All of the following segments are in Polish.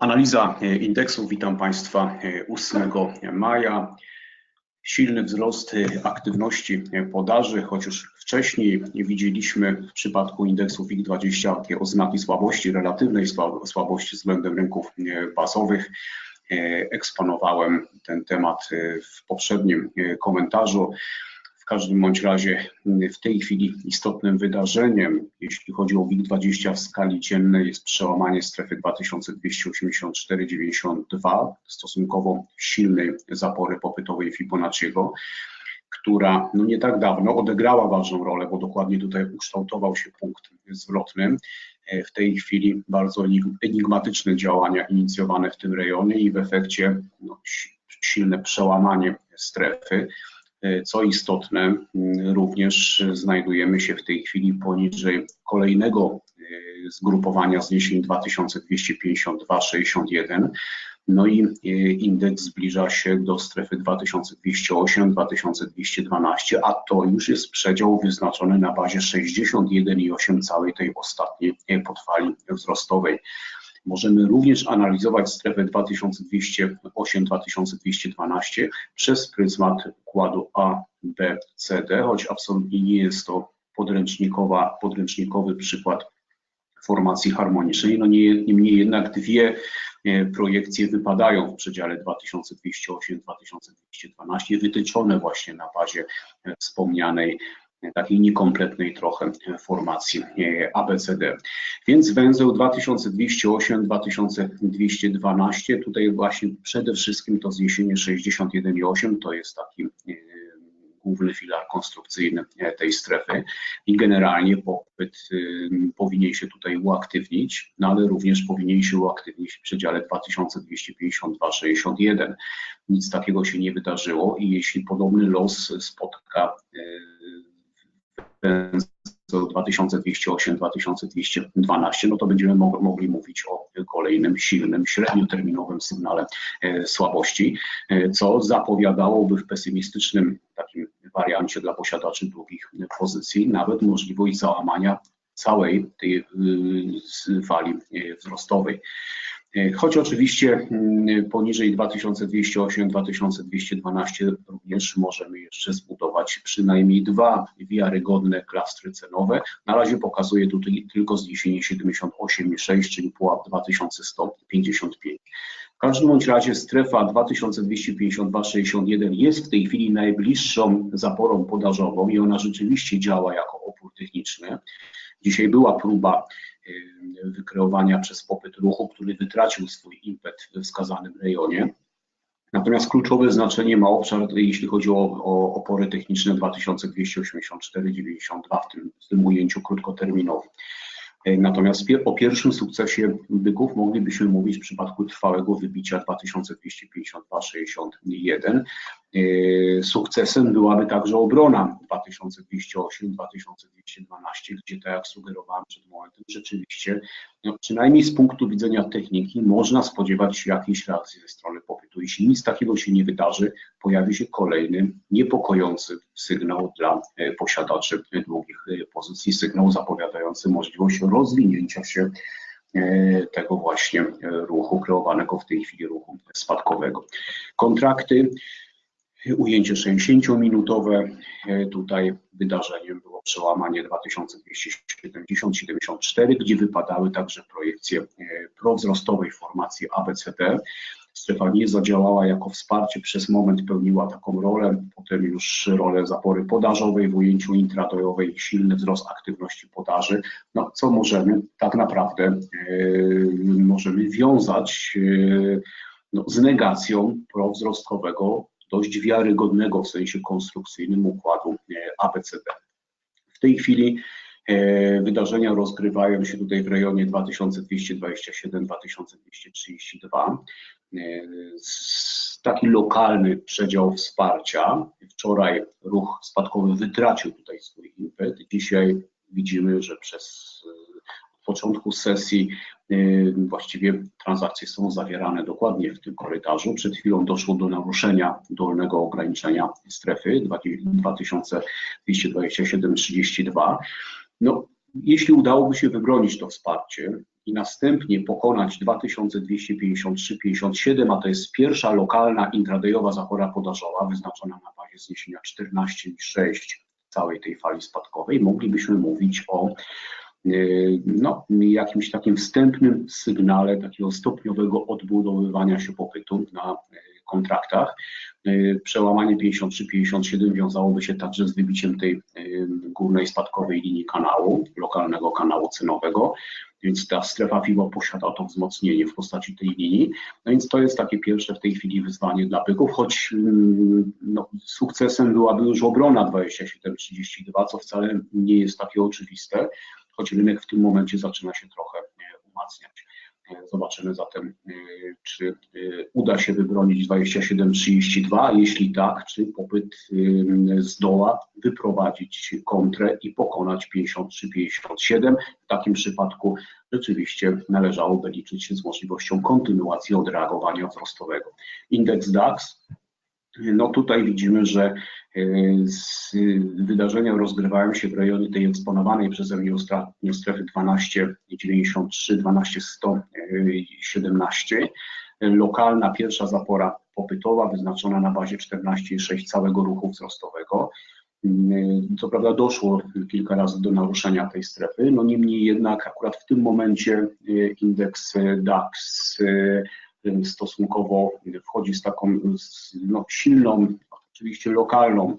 Analiza e, indeksu. Witam Państwa 8 e, maja. Silny wzrost e, aktywności podaży, choć już wcześniej widzieliśmy w przypadku indeksu WIG20 takie oznaki słabości, relatywnej słabości względem rynków bazowych. Eksponowałem ten temat w poprzednim komentarzu. Każdym bądź razie mm, w tej chwili istotnym wydarzeniem, jeśli chodzi o WIG20 w skali dziennej, jest przełamanie strefy 2284,92 stosunkowo silnej zapory popytowej Fibonacciego, która no nie tak dawno odegrała ważną rolę, bo dokładnie tutaj ukształtował się punkt zwrotny. E, w tej chwili bardzo enigmatyczne działania inicjowane w tym rejonie i w efekcie no, silne przełamanie strefy. E, co istotne, również znajdujemy się w tej chwili poniżej kolejnego e, zgrupowania zniesień 2252,61. No i e, indeks zbliża się do strefy 2208-2212, a to już jest przedział wyznaczony na bazie 61,8 całej tej ostatniej podfali wzrostowej. Możemy również analizować strefę 2208-2212 przez pryzmat układu A, B, C, D, choć absolutnie nie jest to podręcznikowa, podręcznikowy przykład formacji harmonicznej. No nie, niemniej jednak dwie e, projekcje wypadają w przedziale 2208-2212, wytyczone właśnie na bazie e, wspomnianej takiej niekompletnej trochę formacji e, ABCD. Więc węzeł 2208-2212, tutaj właśnie przede wszystkim to zniesienie 61,8 to jest taki e, główny filar konstrukcyjny e, tej strefy i generalnie popyt powinien się tutaj uaktywnić, no ale również powinien się uaktywnić w przedziale 2252-61. Nic takiego się nie wydarzyło i jeśli podobny los spotka 2208-2212, no to będziemy mogli mówić o kolejnym silnym, średnioterminowym sygnale e, słabości, e, co zapowiadałoby w pesymistycznym takim wariancie dla posiadaczy długich pozycji nawet możliwość załamania całej tej fali e, wzrostowej. E, choć oczywiście mm, poniżej 2208-2212 również możemy jeszcze zbudować przynajmniej dwa wiarygodne klastry cenowe. Na razie pokazuje tutaj tylko zniesienie 78,6, czyli pułap 2155. W każdym bądź razie strefa 2252,61 jest w tej chwili najbliższą zaporą podażową i ona rzeczywiście działa jako opór techniczny. Dzisiaj była próba wykreowania przez popyt ruchu, który wytracił swój impet we wskazanym rejonie. Natomiast kluczowe znaczenie ma obszar, jeśli chodzi o, o opory techniczne 2284-92 w tym, w tym ujęciu krótkoterminowym. Natomiast o pierwszym sukcesie byków moglibyśmy mówić w przypadku trwałego wybicia 2252-61. E, sukcesem byłaby także obrona 2208-2212, gdzie tak jak sugerowałem przed momentem, rzeczywiście, no, przynajmniej z punktu widzenia techniki, można spodziewać się jakiejś reakcji ze strony popytu. Jeśli nic takiego się nie wydarzy, pojawi się kolejny niepokojący sygnał dla e, posiadaczy długich pozycji, sygnał zapowiadający możliwość rozwinięcia się tego właśnie ruchu kreowanego w tej chwili ruchu spadkowego. Kontrakty ujęcie 60-minutowe. E, tutaj wydarzeniem było przełamanie 2270-74, gdzie wypadały także projekcje e, prowzrostowej formacji ABCD. Strefa nie zadziałała jako wsparcie, przez moment pełniła taką rolę, potem już rolę zapory podażowej w ujęciu intradojowej, silny wzrost aktywności podaży. No, co możemy tak naprawdę e, możemy wiązać no, z negacją prowzrostkowego dość wiarygodnego w sensie konstrukcyjnym układu e, ABCD. W tej chwili e, wydarzenia rozgrywają się tutaj w rejonie 2227-2232. E, taki lokalny przedział wsparcia. Wczoraj ruch spadkowy wytracił tutaj swój impet. Dzisiaj widzimy, że przez początku sesji właściwie transakcje są zawierane dokładnie w tym korytarzu. Przed chwilą doszło do naruszenia dolnego ograniczenia strefy 2227,32. No, jeśli udałoby się wybronić to wsparcie i następnie pokonać 2253-57, a to jest pierwsza lokalna intradayowa zapora podażowa wyznaczona na bazie zniesienia 14,6 całej tej fali spadkowej, moglibyśmy mówić o y, no, jakimś takim wstępnym sygnale takiego stopniowego odbudowywania się popytu na y, kontraktach. Y, przełamanie 53-57 wiązałoby się także z wybiciem tej górnej spadkowej linii kanału, lokalnego kanału cenowego, więc ta strefa FIBO posiada to wzmocnienie w postaci tej linii. No więc to jest takie pierwsze w tej chwili wyzwanie dla byków, choć mm, no, sukcesem byłaby już obrona 27,32, co wcale nie jest takie oczywiste, choć rynek w tym momencie zaczyna się trochę e, umacniać. E, zobaczymy zatem, e, czy uda się wybronić 27,32, jeśli tak, czy popyt zdoła wyprowadzić kontrę i pokonać 53,57. W takim przypadku rzeczywiście należałoby liczyć się z możliwością kontynuacji odreagowania wzrostowego. Indeks DAX no tutaj widzimy, że e, wydarzenia rozgrywają się w rejonie tej eksponowanej przeze mnie ostatnio strefy 1293, 12117. Lokalna pierwsza zapora popytowa wyznaczona na bazie 14,6 całego ruchu wzrostowego. Mm, co prawda doszło kilka razy do naruszenia tej strefy, no niemniej jednak akurat w tym momencie e, indeks DAX e, stosunkowo wchodzi z taką no, silną, oczywiście lokalną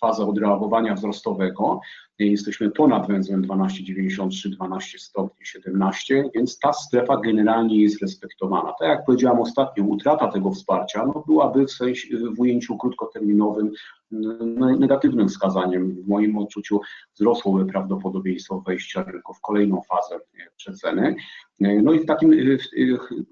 fazę odreagowania wzrostowego. Jesteśmy ponad węzłem 1293, 12117, więc ta strefa generalnie jest respektowana. Tak jak powiedziałam ostatnio, utrata tego wsparcia no, byłaby w, sensie, w ujęciu krótkoterminowym no, negatywnym wskazaniem. W moim odczuciu wzrosłoby prawdopodobieństwo wejścia rynku w kolejną fazę przeceny. No i w takim,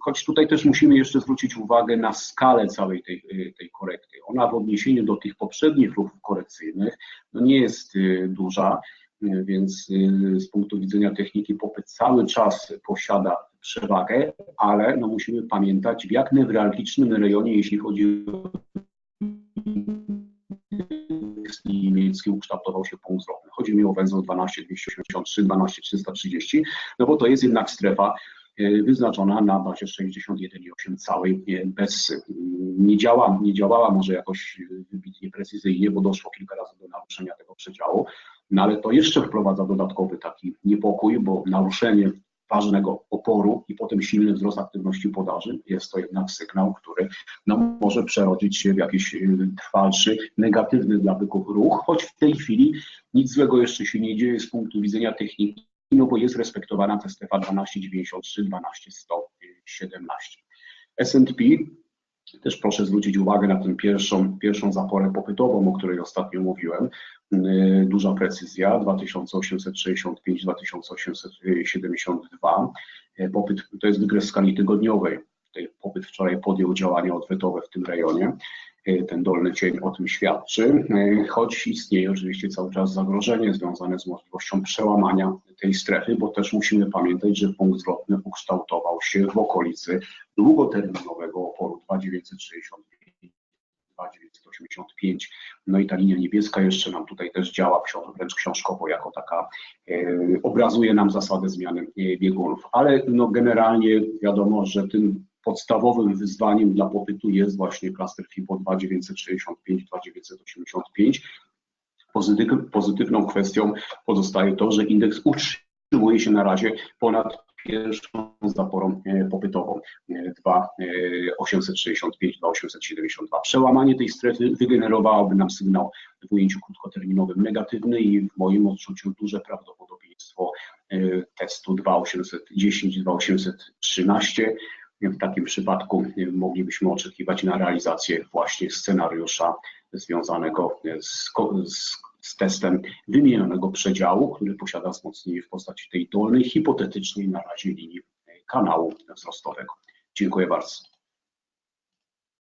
choć tutaj też musimy jeszcze zwrócić uwagę na skalę całej tej, tej korekty. Ona w odniesieniu do tych poprzednich ruchów korekcyjnych no nie jest y, duża, więc y, z punktu widzenia techniki popyt cały czas posiada przewagę, ale no musimy pamiętać w jak newralgicznym rejonie, jeśli chodzi o niemiecki ukształtował się punkt zwrotny. Chodzi mi o węzeł 12283, 12330, no bo to jest jednak strefa wyznaczona na bazie 61,8 całej e, bez nie działa, nie działała może jakoś wybitnie precyzyjnie, bo doszło kilka razy do naruszenia tego przedziału, no ale to jeszcze wprowadza dodatkowy taki niepokój, bo naruszenie ważnego oporu i potem silny wzrost aktywności podaży. Jest to jednak sygnał, który no, może przerodzić się w jakiś trwalszy, negatywny dla byków ruch, choć w tej chwili nic złego jeszcze się nie dzieje z punktu widzenia techniki, bo jest respektowana ta strefa 1293, 12117. S&P też proszę zwrócić uwagę na tę pierwszą, pierwszą zaporę popytową, o której ostatnio mówiłem. Y, duża precyzja 2865-2872. Y, popyt to jest wykres skali tygodniowej. Popyt wczoraj podjął działania odwetowe w tym rejonie. Y, ten dolny cień o tym świadczy, choć istnieje oczywiście cały czas zagrożenie związane z możliwością przełamania tej strefy, bo też musimy pamiętać, że punkt zwrotny ukształtował się w okolicy długoterminowego oporu 2965 2985. No i ta linia niebieska jeszcze nam tutaj też działa wręcz książkowo jako taka, e, obrazuje nam zasadę zmiany e, biegunów. Ale no generalnie wiadomo, że tym podstawowym wyzwaniem dla popytu jest właśnie klaster FIBO 2965, 2985. Pozytyw, pozytywną kwestią pozostaje to, że indeks utrzymuje się na razie ponad pierwszą zaporą e, popytową 2865, e, 2872. Przełamanie tej strefy wygenerowałoby nam sygnał w ujęciu krótkoterminowym negatywny i w moim odczuciu duże prawdopodobieństwo e, testu 2810, 2813. W takim przypadku moglibyśmy oczekiwać na realizację właśnie scenariusza związanego z, z z testem wymienionego przedziału, który posiada wzmocnienie w postaci tej dolnej, hipotetycznej na razie linii kanału wzrostowego. Dziękuję bardzo.